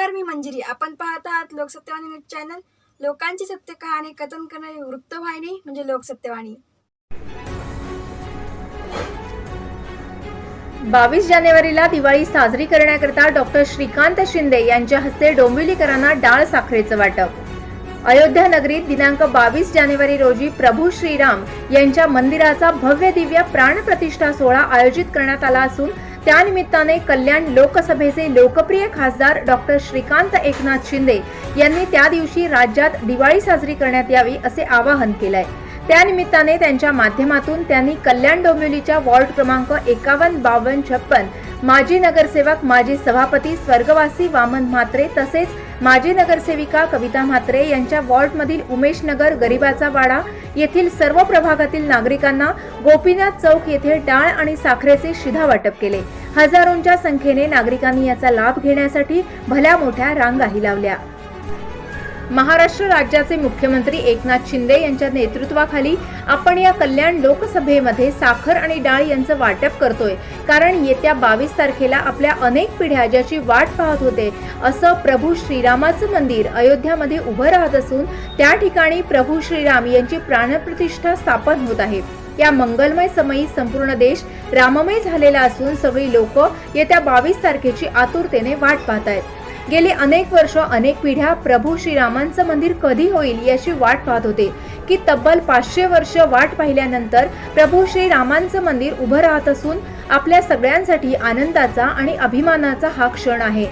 नमस्कार मी मंजिरी. आपण पाहत आहात लोकसत्यवाणी न्यूज चॅनल. लोकांची सत्य कहाणी कथन करणारी वृत्तवाहिनी म्हणजे लोकसत्यवाणी. बावीस जानेवारीला दिवाळी साजरी करण्याकरता डॉक्टर श्रीकांत शिंदे यांच्या हस्ते डोंबिवलीकरांना डाळ साखरेचं वाटप. अयोध्या नगरीत दिनांक बावीस जानेवारी रोजी प्रभू श्रीराम यांच्या मंदिराचा भव्य दिव्य प्राणप्रतिष्ठा सोहळा आयोजित करण्यात आला असून त्यानिमित्ताने कल्याण लोकसभेचे लोकप्रिय खासदार डॉक्टर श्रीकांत एकनाथ शिंदे यांनी त्या दिवशी राज्यात दिवाळी साजरी करण्यात यावी असे आवाहन केलंय. त्यानिमित्ताने त्यांच्या माध्यमातून त्यांनी कल्याण डोंबिवलीच्या वॉर्ड क्रमांक एकावन्न बावन्न छप्पन माजी नगरसेवक माजी सभापती स्वर्गवासी वामन म्हात्रे तसेच माजी नगरसेविका कविता म्हात्रे यांच्या वॉर्डमधील उमेश नगर गरिबाचा वाडा येथील सर्व प्रभागातील नागरिकांना गोपीनाथ चौक येथे डाळ आणि साखरेचे शिधा वाटप केले. हजारोंच्या संख्येने नागरिकांनी याचा लाभ घेण्यासाठी भल्या मोठ्या रांगाही लावल्या. महाराष्ट्र राज्याचे मुख्यमंत्री एकनाथ शिंदे यांच्या नेतृत्वाखाली आपण या कल्याण लोकसभेमध्ये साखर आणि डाळ यांचं वाटप करतोय. कारण येत्या बावीस तारखेला आपल्या अनेक पिढ्या ज्याची वाट पाहत होते असं प्रभू श्रीरामाचं मंदिर अयोध्यामध्ये उभं राहत असून त्या ठिकाणी प्रभू श्रीराम यांची प्राणप्रतिष्ठा स्थापन होत आहे. या मंगलमय समयी संपूर्ण देश राममय झालेला असून सगळी लोक येत्या बावीस तारखेची आतुरतेने वाट पाहत आहेत. गेली अनेक वर्ष अनेक पिढ्या प्रभू श्रीरामांचं मंदिर कधी होईल याची वाट पाहत होते. की तब्बल पाचशे वर्ष वाट पाहिल्यानंतर प्रभू श्रीरामांचं मंदिर उभं राहत असून आपल्या सगळ्यांसाठी आनंदाचा आणि अभिमानाचा हा क्षण आहे.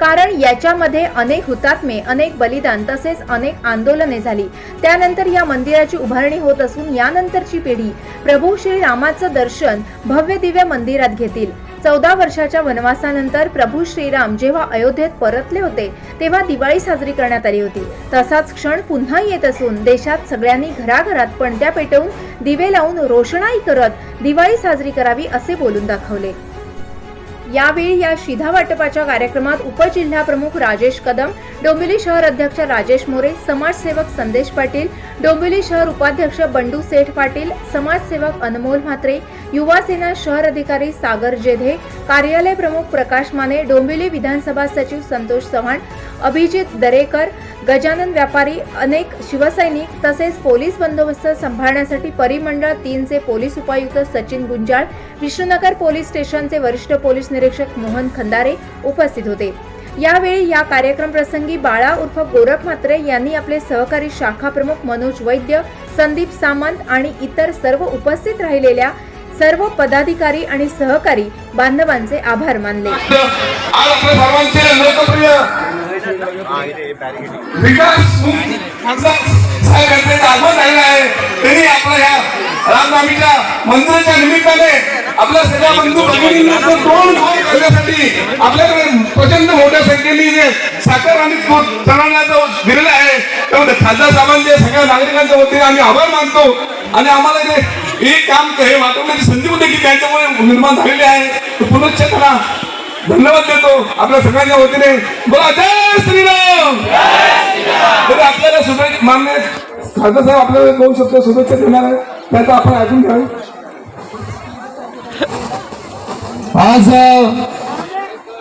कारण याच्यामध्ये अनेक हुतात्मे अनेक बलिदान तसेच अनेक आंदोलने झाली. त्यानंतर या मंदिराची उभारणी होत असून यानंतरची पिढी प्रभू श्रीरामाचं दर्शन भव्य दिव्य मंदिरात घेतील. चौदा वर्षाच्या वनवासानंतर प्रभू श्रीराम जेव्हा अयोध्येत परतले होते तेव्हा दिवाळी साजरी करण्यात आली होती. तसाच क्षण पुन्हा येत असून देशात सगळ्यांनी घराघरात पणत्या पेटवून दिवे लावून रोषणाई करत दिवाळी साजरी करावी असे बोलून दाखवले. यावेळी या शिधा वाटपाच्या कार्यक्रमात उपजिल्हा प्रमुख राजेश कदम डोंबिवली शहर अध्यक्ष राजेश मोरे समाजसेवक संदेश पाटील डोंबिवली शहर उपाध्यक्ष बंडू सेठ पाटील समाजसेवक अनमोल म्हात्रे युवा सेना शहर अधिकारी सागर जेधे कार्यालय प्रमुख प्रकाश माने डोंबिवली विधानसभा सचिव संतोष चव्हाण अभिजित दरेकर गजानन व्यापारी अनेक शिवसैनिक तसेच पोलीस बंदोबस्त सांभाळण्यासाठी परिमंडळ तीनचे पोलीस उपायुक्त सचिन गुंजाळ विष्णुनगर पोलीस स्टेशनचे वरिष्ठ पोलीस निरीक्षक मोहन खंदारे उपस्थित होते. यावेळी या कार्यक्रम प्रसंगी बाळा उर्फ गोरख म्हात्रे यांनी आपले सहकारी शाखा प्रमुख मनोज वैद्य संदीप सामंत आणि इतर सर्व उपस्थित राहिलेल्या सर्व पदाधिकारी आणि सहकारी बांधवांचे आभार मानले. आज आपल्या विकास साहेब यांचे आगमन झालेलं आहे त्यांनी आपल्या ह्या रामनामीच्या मंदिराच्या निमित्ताने आपल्या सगळ्या बंधू भगिनींना तोंड भाग करण्यासाठी आपल्याकडे प्रचंड मोठ्या संख्येने साखर आणि दूध सर्वांना जो आहे त्यामध्ये खासदार साहेबांचे सगळ्या नागरिकांच्या वतीने आम्ही आभार मानतो आणि आम्हाला जे हे काम हे वाटवण्याची संधी होती की त्यांच्यामुळे निर्माण झालेली आहे. पुनश्च करा धन्यवाद देतो आपल्या सगळ्यांच्या वतीने. बोला जय श्रीराम. तरी आपल्याला शुभेच्छा मान्य खासदार साहेब आपल्याला दोन शब्द शुभेच्छा देणार आहे त्याचा आपण ऐकून घ्यावे आज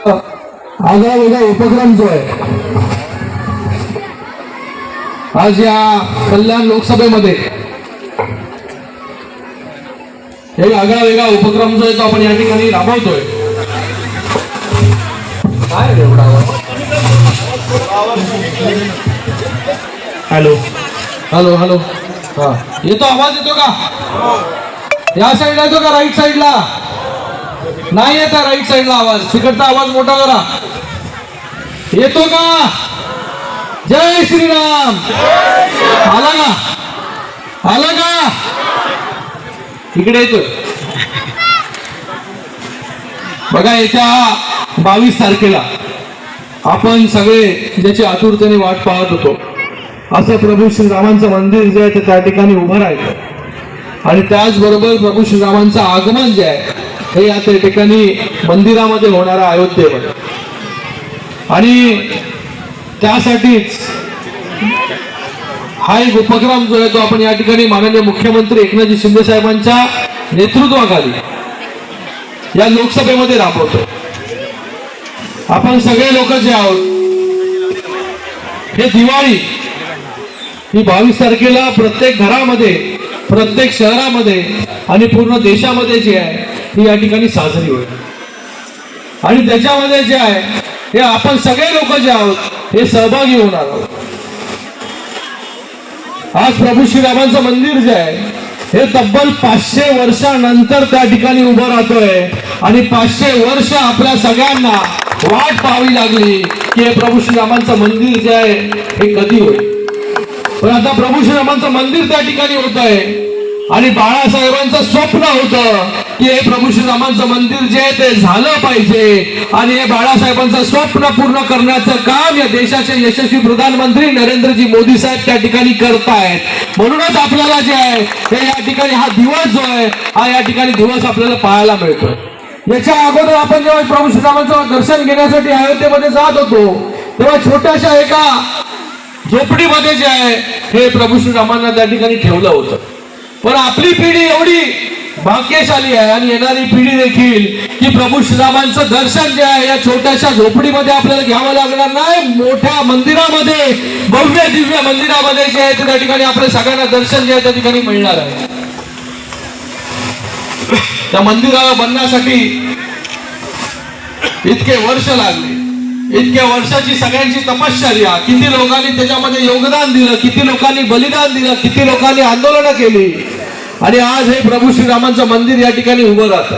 अ, आगळा वेगळा उपक्रम जो आहे आज या कल्याण लोकसभेमध्ये एक आगळा वेगळा उपक्रम जो आहे तो आपण या ठिकाणी राबवतोय. काय? हॅलो. Hello hello. हा. येतो आवाज येतो का? या साईडला येतो का? राईट साईडला नाही येत राईट साईडला आवाज. तिकडचा आवाज मोठा करा. येतो का? जय श्रीराम. आला का? आला का? इकडे येतोय. बघा येत्या. बावीस तारखेला आपण सगळे ज्याची आतुरतेने वाट पाहत होतो. असं प्रभू श्रीरामांचं मंदिर जे आहे ते त्या ठिकाणी उभं राहिलं. आणि त्याचबरोबर प्रभू श्रीरामांचं आगमन जे आहे हे या त्या ठिकाणी मंदिरामध्ये होणार अयोध्येवर आणि त्यासाठीच हा एक उपक्रम जो आहे तो आपण या ठिकाणी माननीय मुख्यमंत्री एकनाथजी शिंदे साहेबांच्या नेतृत्वाखाली या लोकसभेमध्ये राबवतो. आपण सगळे लोक जे आहोत हे दिवाळी ही बावीस तारखेला प्रत्येक घरामध्ये प्रत्येक शहरामध्ये आणि पूर्ण देशामध्ये जे आहे ही या ठिकाणी साजरी होईल. आणि त्याच्यामध्ये जे आहे हे आपण सगळे लोक जे आहोत हे सहभागी होणार आहोत. आज प्रभू श्रीरामांचं मंदिर जे आहे हे तब्बल पाचशे वर्षानंतर त्या ठिकाणी उभं राहतोय. आणि पाचशे वर्ष आपल्या सगळ्यांना वाट पाहावी लागली की हे प्रभू श्रीरामांचं मंदिर जे आहे हे कधी होईल? पण आता प्रभू श्रीरामांचं मंदिर त्या ठिकाणी होत आहे आणि बाळासाहेबांचं स्वप्न होतं की हे प्रभू श्रीरामांचं मंदिर जे आहे ते झालं पाहिजे आणि हे बाळासाहेबांचं स्वप्न पूर्ण करण्याचं काम या देशाचे यशस्वी प्रधानमंत्री नरेंद्रजी मोदी साहेब त्या ठिकाणी करतायत. म्हणूनच आपल्याला जे आहे हे या ठिकाणी हा दिवस जो आहे हा या ठिकाणी दिवस आपल्याला पाहायला मिळतोय. याच्या अगोदर आपण जेव्हा प्रभू श्रीरामांचं दर्शन घेण्यासाठी अयोध्येमध्ये जात होतो तेव्हा छोट्याशा एका झोपडीमध्ये जे आहे हे प्रभू श्रीरामांना त्या ठिकाणी ठेवलं होतं. पण आपली पिढी एवढी भाग्यशाली आहे आणि येणारी पिढी देखील की प्रभू श्रीरामांचं दर्शन जे आहे या छोट्याशा झोपडीमध्ये आपल्याला घ्यावं लागणार नाही. मोठ्या मंदिरामध्ये भव्य दिव्य मंदिरामध्ये जे आहे त्या ठिकाणी आपल्या सगळ्यांना दर्शन जे आहे त्या ठिकाणी मिळणार आहे. त्या मंदिराला बनण्यासाठी इतके वर्ष लागले. इतक्या वर्षाची सगळ्यांची तपश्चर्या. किती लोकांनी त्याच्यामध्ये योगदान दिलं किती लोकांनी बलिदान दिलं किती लोकांनी आंदोलनं केली. आणि आज हे प्रभू श्रीरामांचं मंदिर या ठिकाणी उभं राहतं.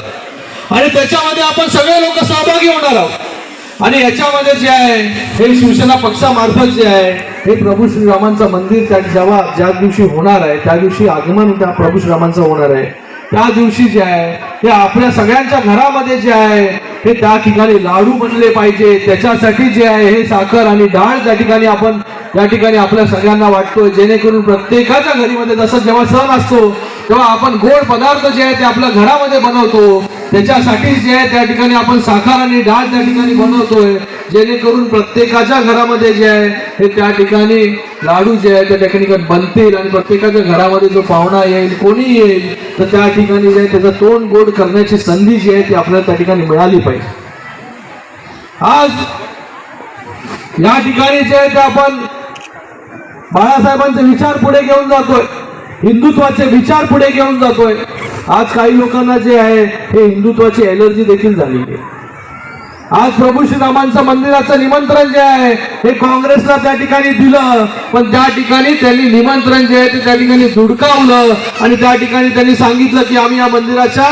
आणि त्याच्यामध्ये आपण सगळे लोक सहभागी होणार आहोत. आणि याच्यामध्ये जे आहे हे शिवसेना पक्षामार्फत जे आहे हे प्रभू श्रीरामांचं मंदिर त्या जेव्हा ज्या दिवशी होणार आहे त्या दिवशी आगमन त्या प्रभू श्रीरामांचं होणार आहे. त्या दिवशी जे आहे हे आपल्या सगळ्यांच्या घरामध्ये जे आहे हे त्या ठिकाणी लाडू बनले पाहिजे. त्याच्यासाठी जे आहे हे साखर आणि डाळ त्या ठिकाणी आपण त्या ठिकाणी आपल्या सगळ्यांना वाटतोय. जेणेकरून प्रत्येकाच्या घरीमध्ये जसं जेव्हा सण असतो तेव्हा आपण गोड पदार्थ जे आहे ते आपल्या घरामध्ये बनवतो. त्याच्यासाठी जे आहे त्या ठिकाणी आपण साखर आणि डाळ त्या ठिकाणी बनवतोय. जेणेकरून प्रत्येकाच्या घरामध्ये जे आहे हे त्या ठिकाणी लाडू जे आहे त्या ठिकाणी बनतील आणि प्रत्येकाच्या घरामध्ये जो पाहुणा येईल कोणी येईल तर त्या ठिकाणी जे आहे त्याचं तोंड गोड करण्याची संधी जी आहे ती आपल्याला त्या ठिकाणी मिळाली पाहिजे. आज या ठिकाणी जे आहे ते आपण बाळासाहेबांचे विचार पुढे घेऊन जातोय. हिंदुत्वाचे विचार पुढे घेऊन जातोय. आज काही लोकांना जे आहे हे हिंदुत्वाची एलर्जी देखील झालेली आहे. आज प्रभू श्रीरामांचं मंदिराचं निमंत्रण जे आहे हे काँग्रेसला त्या ठिकाणी दिलं. पण त्या ठिकाणी त्यांनी निमंत्रण जे आहे ते त्या ठिकाणी धुडकावलं. आणि त्या ठिकाणी त्यांनी सांगितलं की आम्ही या मंदिराच्या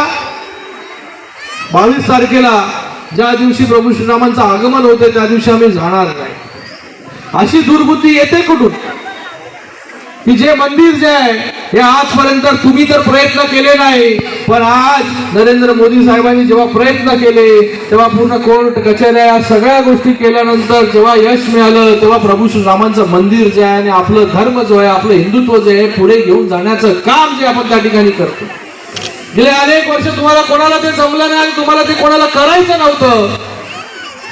बावीस तारखेला ज्या दिवशी प्रभू श्रीरामांचं आगमन होतं त्या दिवशी आम्ही जाणार नाही. अशी दुर्बुद्धी येते कुठून? की जे मंदिर जे आहे हे आजपर्यंत तुम्ही तर प्रयत्न केले नाही. पण आज नरेंद्र मोदी साहेबांनी जेव्हा प्रयत्न केले तेव्हा पूर्ण कोर्ट कचेऱ्या या सगळ्या गोष्टी केल्यानंतर जेव्हा यश मिळालं तेव्हा प्रभू श्रीरामांचं मंदिर जे आहे आणि आपलं धर्म जो आहे आपलं हिंदुत्व जे आहे पुढे घेऊन जाण्याचं काम जे आपण त्या ठिकाणी करतो. गेले अनेक वर्ष तुम्हाला कोणाला ते जमलं नाही आणि तुम्हाला ते कोणाला करायचं नव्हतं.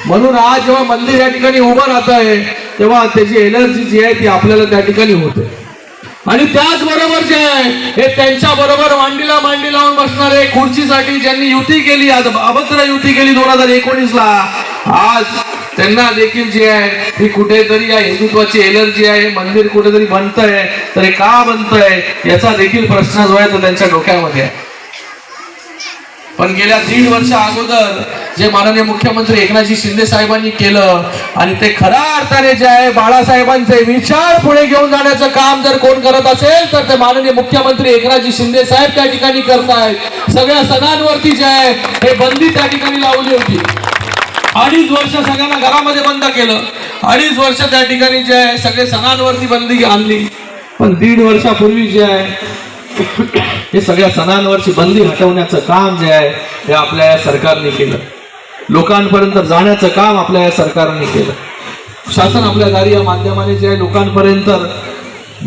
म्हणून आज जेव्हा मंदिर या ठिकाणी उभं राहत आहे तेव्हा त्याची एनर्जी जी आहे ती आपल्याला त्या ठिकाणी होते. आणि त्याचबरोबर जे आहे हे त्यांच्या बरोबर मांडीला मांडी लावून बसणारे खुर्चीसाठी ज्यांनी युती केली आज अभद्र युती केली दोन हजार एकोणीस ला आज त्यांना देखील जे आहे ही कुठेतरी या हिंदुत्वाची एनर्जी आहे मंदिर कुठेतरी बनतंय तर का बनतंय याचा देखील प्रश्न जो आहे तो त्यांच्या डोक्यामध्ये आहे. पण गेल्या दीड वर्ष अगोदर जे माननीय मुख्यमंत्री एकनाथजी शिंदे साहेबांनी केलं आणि ते खऱ्या अर्थाने जे आहे बाळासाहेबांचे विचार पुढे घेऊन जाण्याचं काम जर कोण करत असेल तर ते माननीय मुख्यमंत्री एकनाथजी शिंदे साहेब त्या ठिकाणी करतायत. सगळ्या सणांवरती जे आहे हे बंदी त्या ठिकाणी लावली होती. अडीच वर्ष सगळ्यांना घरामध्ये बंद केलं. अडीच वर्ष त्या ठिकाणी जे आहे सगळे सणांवरती बंदी आणली. पण दीड वर्षापूर्वी जे आहे हे सगळ्या सणांवरची बंदी हटवण्याचं काम जे आहे हे आपल्या या सरकारने केलं. लोकांपर्यंत जाण्याचं काम आपल्या या सरकारने केलं. शासन आपल्या दारी या माध्यमाने जे आहे लोकांपर्यंत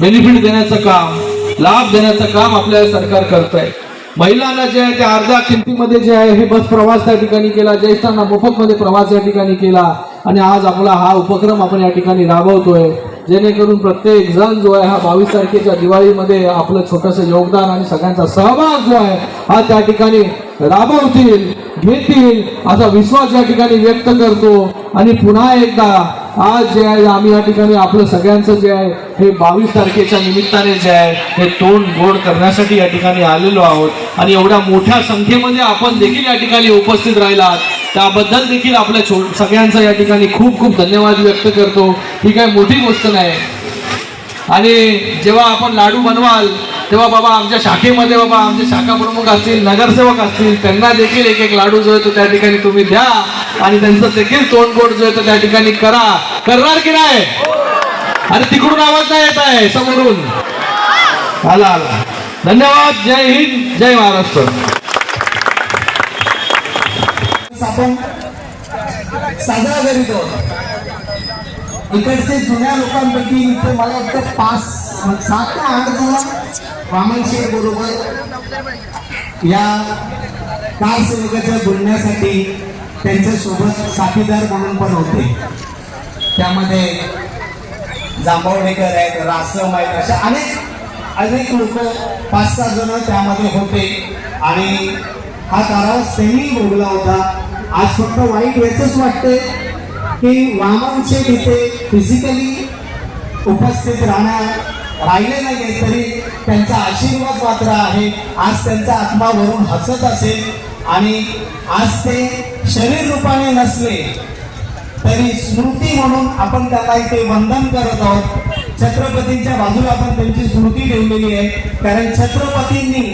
बेनिफिट देण्याचं काम लाभ देण्याचं काम आपल्या सरकार करत आहे महिलांना जे आहे ते अर्ध्या किमतीमध्ये जे आहे हे बस प्रवास त्या ठिकाणी केला ज्येष्ठांना मोफतमध्ये प्रवास या ठिकाणी केला. आणि आज आपला हा उपक्रम आपण या ठिकाणी राबवतोय. जेणेकरून प्रत्येक जण जो आहे हा बावीस तारखेच्या दिवाळीमध्ये आपलं छोटंसं योगदान आणि सगळ्यांचा सहभाग जो आहे हा त्या ठिकाणी राबवतील घेतील. असा विश्वास या ठिकाणी व्यक्त करतो. आणि पुन्हा एकदा आज जे आहे आम्ही या ठिकाणी आपलं सगळ्यांचं जे आहे. हे बावीस तारखेच्या निमित्ताने जे आहे. हे तोंड गोड करण्यासाठी या ठिकाणी आलेलो आहोत. आणि एवढ्या मोठ्या संख्येमध्ये आपण देखील या ठिकाणी उपस्थित राहिलात त्याबद्दल देखील आपल्या छो सगळ्यांचा या ठिकाणी खूप खूप धन्यवाद व्यक्त करतो. ही काही मोठी गोष्ट नाही. आणि जेव्हा आपण लाडू बनवाल तेव्हा बाबा आमच्या शाखेमध्ये बाबा आमचे शाखा प्रमुख असतील नगरसेवक असतील त्यांना देखील एक एक लाडू जो आहे तो त्या ठिकाणी तुम्ही द्या आणि त्यांचं देखील तोंडगोड जो आहे तो त्या ठिकाणी करा. करणार की नाही? अरे तिकडून आवाज नाही येत आहे समोरून. आला आला. धन्यवाद जय हिंद जय महाराष्ट्र. आपण साजरा करीत इकडचे जुन्या लोकांपैकी इथे मला वाटतं पाच सात का आठ जण वामनशेठ बरोबर या कार सेवकाच्या बोलण्यासाठी त्यांच्यासोबत साथीदार म्हणून पण होते. त्यामध्ये जांभवडेकर आहेत रासम आहेत अशा अनेक अनेक लोक पाच सहा जण त्यामध्ये होते. आणि हा कारावास त्यांनी भोगला होता. आज फक्त वाईट वेळच वाटते की वामनचे तिथे फिजिकली उपस्थित राहणार राहिले नाही तरी त्यांचा आशीर्वाद मात्र आहे. आज त्यांचा आत्मा वरून हसत असेल आणि आज ते शरीर रूपाने नसले तरी स्मृती म्हणून आपण त्याला इथे वंदन करत आहोत. छत्रपतींच्या बाजूला आपण त्यांची स्मृती ठेवलेली आहे. कारण छत्रपतींनी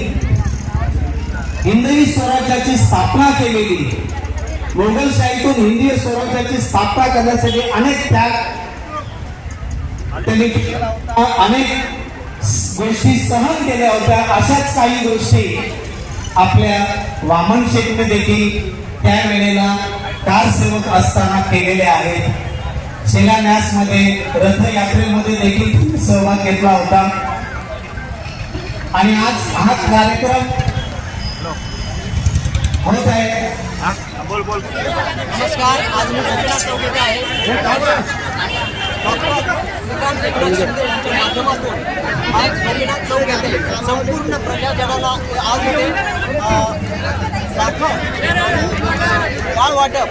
हिंदवी स्वराज्याची स्थापना केलेली. मोगलशाहीतून हिंदी स्वराज्याची स्थापना करण्यासाठी अनेक त्याग त्यांनी केला होता. अनेक गोष्टी सहन केल्या होत्या. अशाच काही गोष्टी आपल्या वामन शेठने देखील त्यावेळेला कारसेवक असताना केलेल्या आहेत. शिलान्यासमध्ये रथयात्रेमध्ये देखील सहभाग घेतला होता. आणि आज हा कार्यक्रम होत आहे. नमस्कार आज मी चौक येथे आहे. डॉक्टर श्रीकांत एकनाथ शिंदे यांच्या माध्यमातून आज चौक येथे संपूर्ण प्रजाजनाला आज इथे अ, साखर बाळ वाटप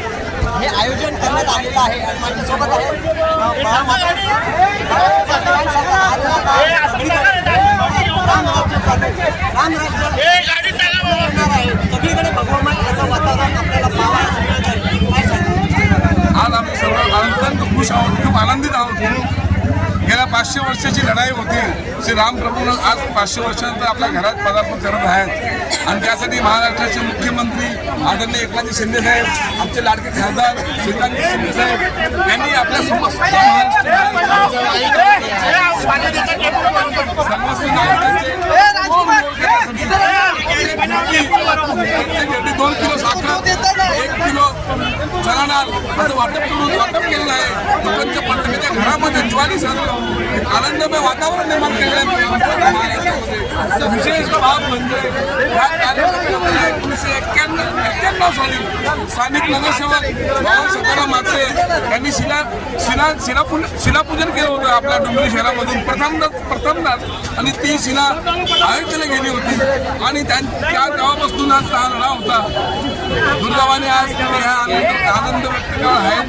हे आयोजन करण्यात आलेलं आहे आणि माझ्यासोबत आहे सगळीकडे असं वातावरण आपल्याला आज आम्ही सर्व अत्यंत खुश आहोत खूप आनंदित आहोत. गेल्या पाचशे वर्षाची लढाई होती. श्री रामप्रभू आज पाचशे वर्षानंतर आपल्या घरात पदार्पण करत आहेत. आणि त्यासाठी महाराष्ट्राचे मुख्यमंत्री आदरणीय एकनाथजी शिंदे साहेब आमचे लाडके खासदार श्रीकांत शिंदे साहेब यांनी आपल्या समस्त दोन किलो साखर एक किलो चणाडाळ वाटप करून वाटप केलेलं आहे लोकांच्या पंतप्रधान घरामध्ये ज्वारी सण आनंदमय वातावरण निर्माण केलेलं आहे विशेष भाग म्हणजे एक्क्याण्णव एक्क्याण्णव स्थानिक नगरसेवक सकाराम मात्रे यांनी शिला शिला शिलापून शिलापूजन केलं होतं आपल्या डोंबिवली शहरामधून. प्रथमच प्रथमदाच. आणि ती शिला अयोध्येला गेली होती. आणि त्या त्या आज हा लढा होता. दुर्दैवाने आज हा आनंद आनंद व्यक्त केला आहे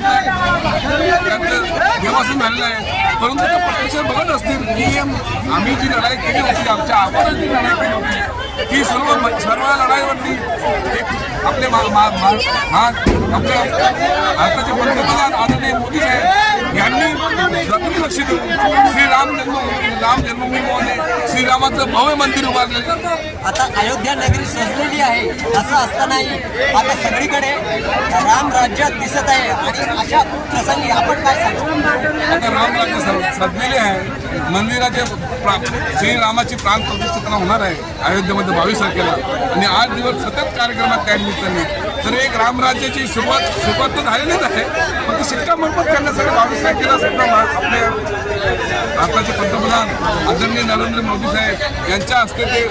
त्यांचं देवासन झालेलं आहे. परंतु ते प्रत्यक्ष बघत असतील की आम्ही जी लढाई केली होती आमच्या आवाजात जी लढाई केली होती. ती सर्व सर्व लढाईवरती आपले मा- आपल्या भारताचे पंतप्रधान आदरणीय मोदी साहेब यांनी जमीन लक्ष देऊन श्रीराम जन्मभूमी राम जन्मभूमीमध्ये श्रीरामाचं भव्य मंदिर उभारलेलं आता अयोध्या नगरी सजलेली आहे असं असतानाही आता सगळीकडे राम राज्यात दिसत आहे. आणि अशा प्रसंगी आपण काय सांगू? आता रामराज्य सज- सजलेले आहे. मंदिराचे श्रीरामाची प्राण प्रतिष्ठापना होणार आहे अयोध्येमध्ये बावीस तारखेला. आणि आठ दिवस सतत कार्यक्रमात त्या निमित्ताने. तर एक रामराज्याची सुरुवात सुरुवात तर झालेलीच आहे पण करण्यासाठी बाबासाहेब केला सुद्धा मा- आपले भारताचे पंतप्रधान आदरणीय नरेंद्र मोदी साहेब यांच्या हस्ते ते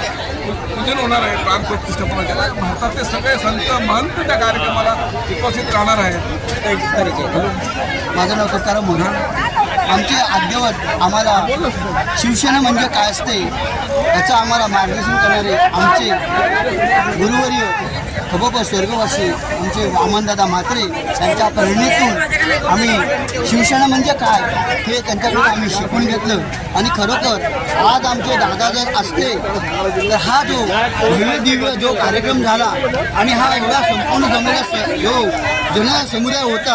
पूजन होणार आहे प्राण प्रतिष्ठापनाचे भारतातले सगळे संत महंत त्या कार्यक्रमाला उपस्थित राहणार आहेत. माझं नाव तुकाराम मोहन आमचे अद्ययावत आम्हाला शिवसेना म्हणजे काय असते याचं आम्हाला मार्गदर्शन करणारे आमचे गुरुवर्य खबप स्वर्गवासी आमचे वामनदादा म्हात्रे यांच्या प्रेरणेतून आम्ही शिवसेना म्हणजे काय? हे त्यांच्याकडून आम्ही शिकून घेतलं. आणि खरोखर आज आमचे दादा जर असते तर हा जो भव्य दिव्य जो कार्यक्रम झाला आणि हा एवढा संपूर्ण जमलेला जो जुना समुदाय होता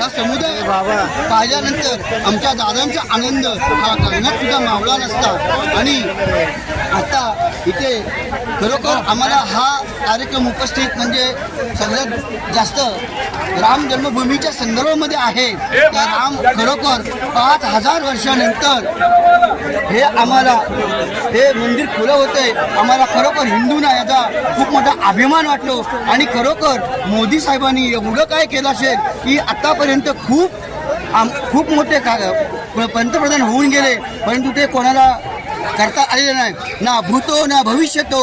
हा समुदाय पाहिल्यानंतर आमच्या दादांचा आनंद हा करण्यात सुद्धा मावळा नसता. आणि आता इथे खरोखर आम्हाला हा कार्यक्रम उपस्थित म्हणजे सगळ्यात जास्त राम जन्मभूमीच्या संदर्भामध्ये आहे. त्या राम खरोखर पाच हजार वर्षानंतर हे आम्हाला हे मंदिर खुलं होते आम्हाला खरोखर हिंदूंना याचा खूप मोठा अभिमान वाटतो. आणि खरोखर मोदी साहेबांनी एवढं काय केलं असेल की आतापर्यंत खूप आम खूप मोठे का पंतप्रधान होऊन गेले. परंतु ते कोणाला करता आलेलं नाही ना भूतो ना भविष्यतो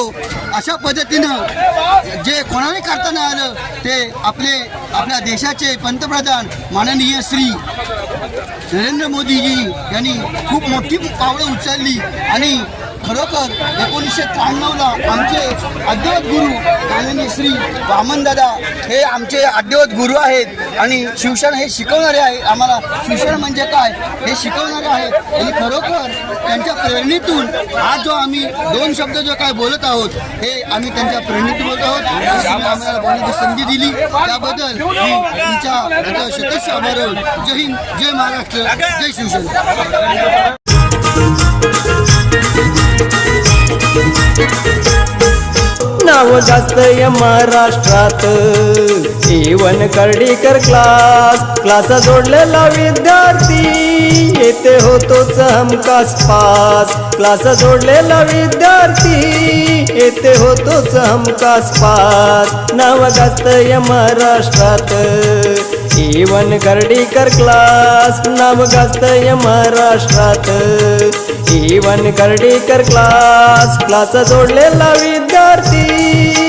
अशा पद्धतीनं जे कोणाने करता नाही आलं ते आपले आपल्या देशाचे पंतप्रधान माननीय श्री नरेंद्र मोदीजी यांनी खूप मोठी पावलं उचलली आणि खरोखर एकोणीसशे त्र्याण्णवला आमचे अद्यवत गुरु श्री वामनदादा हे आमचे आद्यवत गुरु आहेत आणि शिवसेना हे शिकवणारे आहे. आम्हाला शिवसेना म्हणजे काय? हे शिकवणारे आहेत. आणि खरोखर त्यांच्या प्रेरणेतून आज जो आम्ही दोन शब्द जो काय बोलत आहोत हे आम्ही त्यांच्या प्रेरणेतून बोलत आहोत. आम्हाला बोलण्याची संधी दिली त्याबद्दल मी तुमच्या याचा शतश आभार जय हिंद जय महाराष्ट्र जय शिवसेना. नाव जास्त या महाराष्ट्रात. जीवन कर्डीकर क्लास क्लास जोडलेला विद्यार्थी. येते होतोच हमखास पास. क्लास जोडलेला विद्यार्थी. येते होतोच हमखास पास. नाव जास्त या महाराष्ट्रात. जीवन कर्डीकर क्लास नाव गाजत या महाराष्ट्रात. जीवन कर्डीकर क्लास क्लास जोडलेला विद्यार्थी.